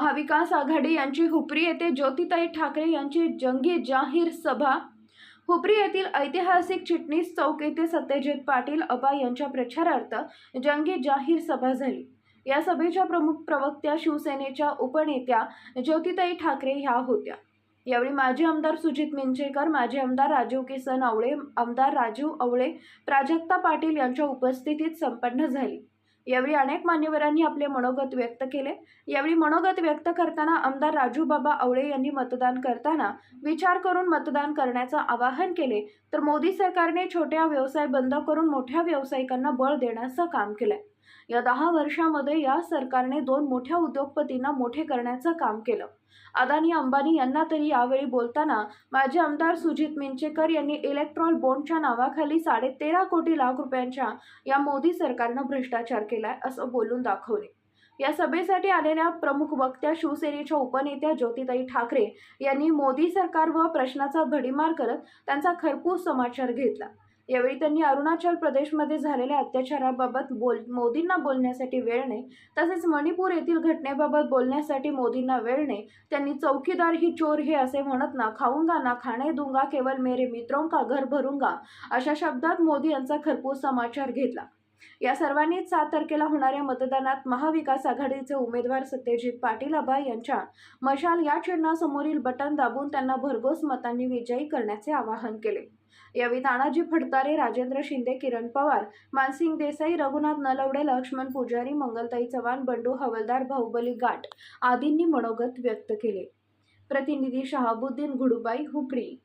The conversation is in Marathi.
महाविकास आघाडी यांची हुपरी येथे ज्योतिताई ठाकरे यांची जंगी जाहीर सभा. हुपरी येथील ऐतिहासिक चिटणीस चौक येथे सत्यजित पाटील अबा यांच्या प्रचारार्थ जंगी जाहीर सभा झाली. या सभेच्या प्रमुख प्रवक्त्या शिवसेनेच्या उपनेत्या ज्योतिताई ठाकरे ह्या होत्या. यावेळी माजी आमदार सुजित मिंचेकर माजी आमदार राजीव किसन आवळे आमदार राजीव आवळे प्राजक्ता पाटील यांच्या उपस्थितीत संपन्न झाली. यावेळी अनेक मान्यवरांनी आपले मनोगत व्यक्त केले. यावेळी मनोगत व्यक्त करताना आमदार राजू बाबा आवळे यांनी मतदान करताना विचार करून मतदान करण्याचं आवाहन केले. तर मोदी सरकारने छोट्या व्यवसाय बंद करून मोठ्या व्यावसायिकांना बळ देण्याचं काम केलं या दहा वर्षामध्ये या सरकारने दोन मोठ्या उद्योगपतींना मोठे करण्याचं काम केलं. अदानी अंबानी यांना तरी यावेळी बोलताना माजी आमदार सुजित मिंचेकर यांनी इलेक्ट्रॉल बॉन्डच्या नावाखाली साडेतेरा कोटी लाख रुपयांच्या या मोदी सरकारनं भ्रष्टाचार केलाय असं बोलून दाखवले. या सभेसाठी आलेल्या प्रमुख वक्त्या शिवसेनेच्या उपनेत्या ज्योतिताई ठाकरे यांनी मोदी सरकार व प्रश्नाचा भडीमार करत त्यांचा खरपूस समाचार घेतला. यावेळी त्यांनी अरुणाचल प्रदेशमध्ये झालेल्या अत्याचाराबाबत बोल मोदींना बोलण्यासाठी वेळ नाही तसेच मणिपूर येथील घटनेबाबत बोलण्यासाठी मोदींना वेळ नाही त्यांनी चौकीदार ही चोर हे असे म्हणत ना खाऊंगा ना खाणे दूंगा केवळ मेरे मित्रों का घर भरूंगा अशा शब्दात मोदी यांचा खरपूस समाचार घेतला. या सर्वांनीच सात तारखेला होणाऱ्या मतदानात महाविकास आघाडीचे उमेदवार सत्यजित पाटील आबा यांच्या मशाल या चिन्हासमोरील बटन दाबून त्यांना भरघोस मतांनी विजयी करण्याचे आवाहन केले. यावेळी तानाजी फडतारे राजेंद्र शिंदे किरण पवार मानसिंग देसाई रघुनाथ नलवडे लक्ष्मण पुजारी मंगलताई चव्हाण बंडू हवलदार बाहुबली गाट आदींनी मनोगत व्यक्त केले. प्रतिनिधी शहाबुद्दीन घुडुबाई हुपरी